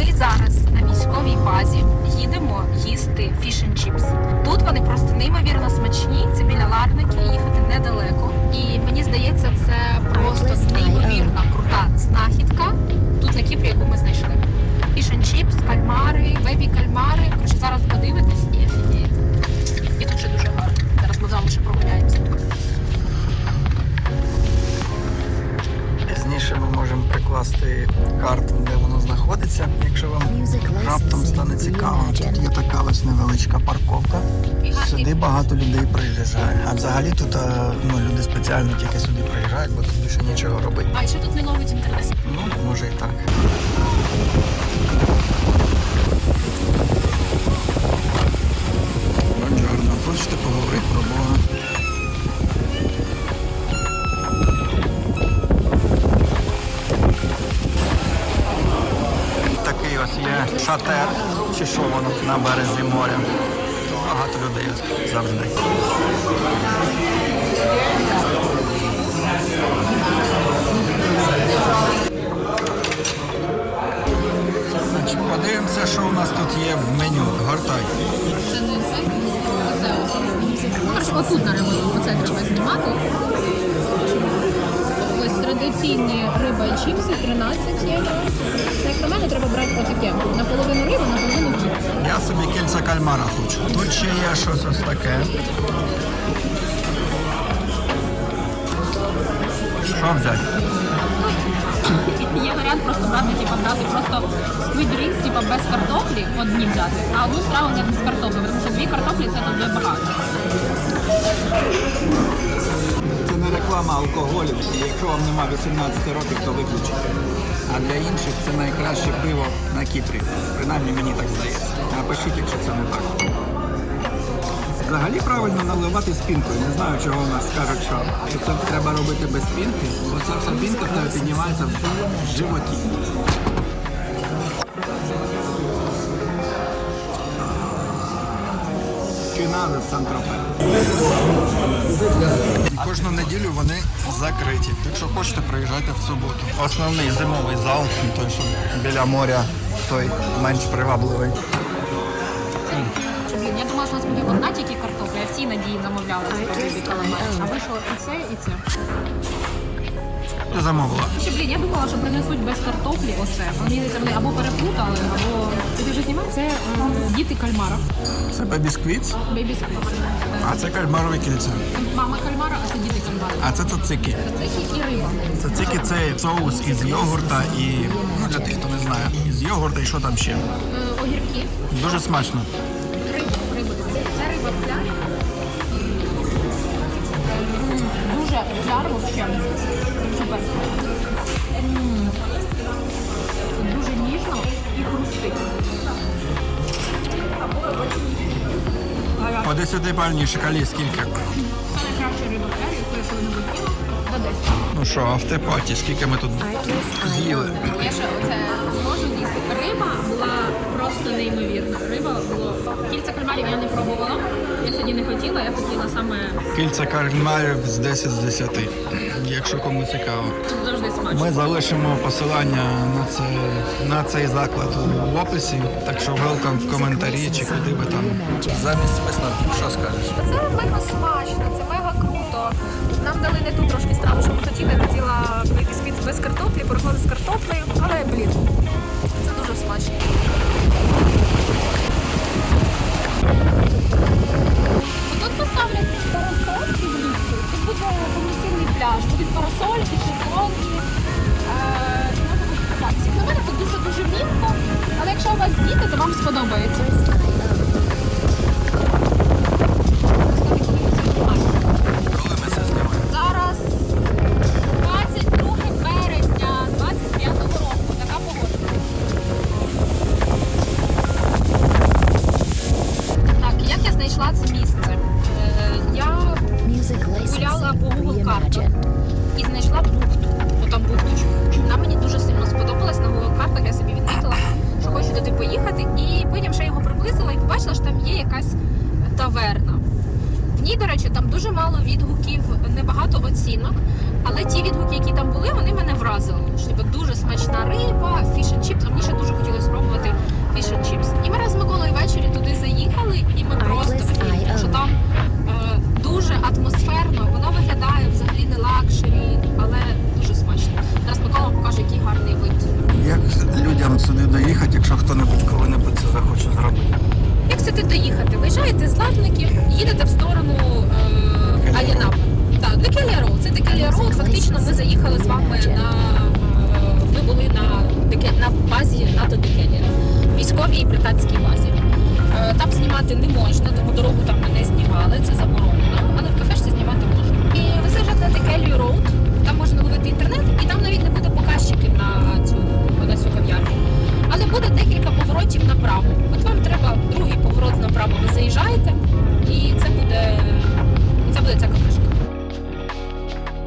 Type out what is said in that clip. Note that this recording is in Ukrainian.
Ми зараз на військовій базі їдемо їсти фіш and чіпс. Тут вони просто неймовірно смачні. Це біля Ларники, їхати недалеко. І мені здається, це просто неймовірна крута знахідка. Тут на Кіпрі, яку ми знайшли. Фіш and чіпс, кальмари, бебі кальмари. Коротше, зараз подивитесь і офігієте. І тут ще дуже гарно. Зараз ми з вами ще прогуляємося. Пізніше ми можемо прикласти карту, де воно знаходиться, якщо вам раптом стане цікаво. Тут є така ось невеличка парковка. Сюди багато людей приїжджає. А взагалі тут е, ну, люди спеціально тільки сюди приїжджають, бо тут більше нічого робити. А що тут не ловить інтерес? Ну, може і так. Шатер, чи що воно на березі моря. Багато людей завжди. Подивимося, що у нас тут є в меню. Гортай. Це не це, отут на ремонт, оце треба знімати. Ось традиційні риба і чіпси 13 євро. Отаке. Наполовину риба, наполовину чіпси. Я собі кільця кальмара хочу. Тут ще є щось ось таке. Що взяти? Є варіант просто брати, типу, брати просто squid rings, типу, без картоплі, одні взяти, а одну страву взяти з картоплі, тому що дві картоплі це тут багато. Реклама алкоголю. Якщо вам нема 18 років, то виключите. А для інших це найкраще пиво на Кіпрі. Принаймні мені так здається. Напишіть, якщо це не так. Взагалі правильно наливати з пінкою. Не знаю, чого у нас скажуть, що це треба робити без пінки, бо ця вся пінка в тебе піднімається в животі. Чи надо Сан-Тропе? Кожну неділю вони закриті. Якщо хочете, приїжджайте в суботу. Основний зимовий зал, той, що біля моря, той менш привабливий. Блін, я думала, що у нас буде одна тільки картопля, я в цій надії каламар. А вийшло і це, і це. Ти замовила. Ще, блін, я думала, що принесуть без картоплі оце. Вони або переплутали, або це е, діти кальмара. Це бебісквіц, Бейбі а це кальмарові кільця. Мама кальмара, а це діти кальмара. А це цацики. Це і риба. Цацики це соус із йогурта і, ну для тих, хто не знає, із йогурта і що там ще. Е, огірки. Дуже смачно. Риба, риба. Це риба в пляж. Дуже пляж взагалі. Супер. Я коли-небудь їла. За 10. Ну що, автопаті, скільки ми тут з'їли? Я ще оце зможу з'їсти. Риба була просто неймовірна. Риба було. Кільця кальмарів я не пробувала. Я сьогодні не хотіла, я хотіла саме Кільця кальмарів з 10 з 10. Якщо кому цікаво. тут завжди смачно. Ми залишимо посилання на це на цей заклад в описі. Так що велкам в коментарі чи куди ви там. Замість висновків, що скажеш? Це мега смачно, це мега круто. Нам дали не ту трошки страву, що ми хотіли. Хотіла бісквіт без картоплі, порохали з картоплею, але блін, це дуже смачно. Діти, то вам сподобається. Коли ми це знімаємо? Зараз 22 березня 25 року. Така погода. Як я знайшла це місце? Е, Я гуляла по Google картах якась таверна. В ній, до речі, там дуже мало відгуків, небагато оцінок. Але ті відгуки, які там були, вони мене вразили. Що типу, дуже смачна риба, фіш знімати не можна, тому дорогу там не знімали, це заборонено, але в кафешці знімати можна. І ви заїжджаєте Келлі Роуд, там можна ловити інтернет, і там навіть не буде показчиків на цю на цю кав'ярню. Але буде декілька поворотів направо. От вам треба другий поворот направо, ви заїжджаєте, і це буде, це буде ця кафешка.